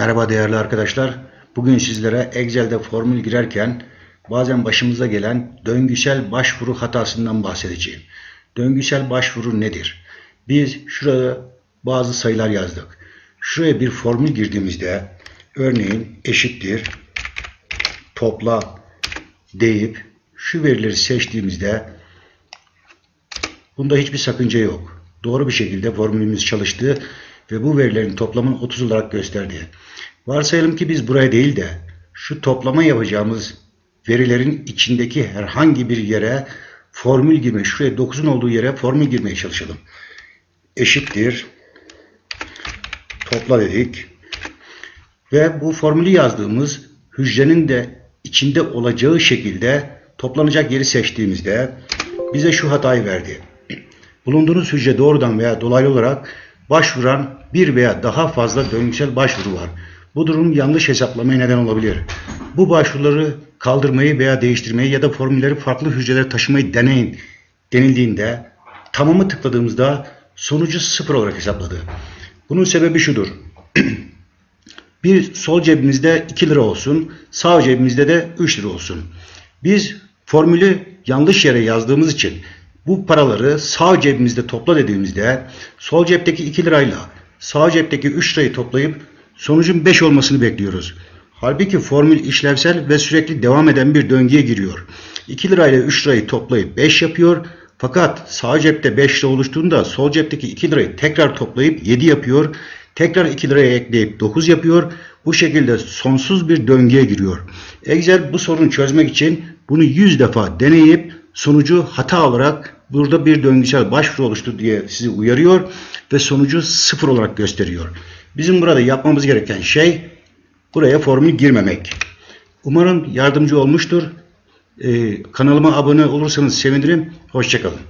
Merhaba değerli arkadaşlar. Bugün sizlere Excel'de formül girerken bazen başımıza gelen döngüsel başvuru hatasından bahsedeceğim. Döngüsel başvuru nedir? Biz şuraya bazı sayılar yazdık. Şuraya bir formül girdiğimizde örneğin eşittir topla deyip şu verileri seçtiğimizde Bunda hiçbir sakınca yok. Doğru bir şekilde formülümüz çalıştı ve bu verilerin toplamını 30 olarak gösterdi. Varsayalım ki biz buraya değil de şu toplama yapacağımız verilerin içindeki herhangi bir yere formül girme, şuraya 9'un olduğu yere formül girmeye çalışalım. Eşittir. Topla dedik. Ve bu formülü yazdığımız hücrenin de içinde olacağı şekilde toplanacak yeri seçtiğimizde bize şu hatayı verdi. Bulunduğunuz hücre doğrudan veya dolaylı olarak başvuran bir veya daha fazla döngüsel başvuru var. Bu durum yanlış hesaplamaya neden olabilir. Bu başvuruları kaldırmayı veya değiştirmeyi ya da formülleri farklı hücrelere taşımayı deneyin denildiğinde tamamı tıkladığımızda sonucu sıfır olarak hesapladı. Bunun sebebi şudur. Bir sol cebimizde 2 lira olsun, sağ cebimizde de 3 lira olsun. Biz formülü yanlış yere yazdığımız için bu paraları sağ cebimizde topla dediğimizde sol cepteki 2 lirayla sağ cepteki 3 lirayı toplayıp sonucun 5 olmasını bekliyoruz. Halbuki formül işlevsel ve sürekli devam eden bir döngüye giriyor. 2 lirayla 3 lirayı toplayıp 5 yapıyor. Fakat sağ cepte 5 lira oluştuğunda sol cepteki 2 lirayı tekrar toplayıp 7 yapıyor. Tekrar 2 liraya ekleyip 9 yapıyor. Bu şekilde sonsuz bir döngüye giriyor. Excel bu sorunu çözmek için bunu 100 defa deneyip sonucu hata olarak burada bir döngüsel başvuru oluştu diye sizi uyarıyor ve sonucu sıfır olarak gösteriyor. Bizim burada yapmamız gereken şey buraya formül girmemek. Umarım yardımcı olmuştur. Ee, kanalıma abone olursanız sevinirim. Hoşçakalın.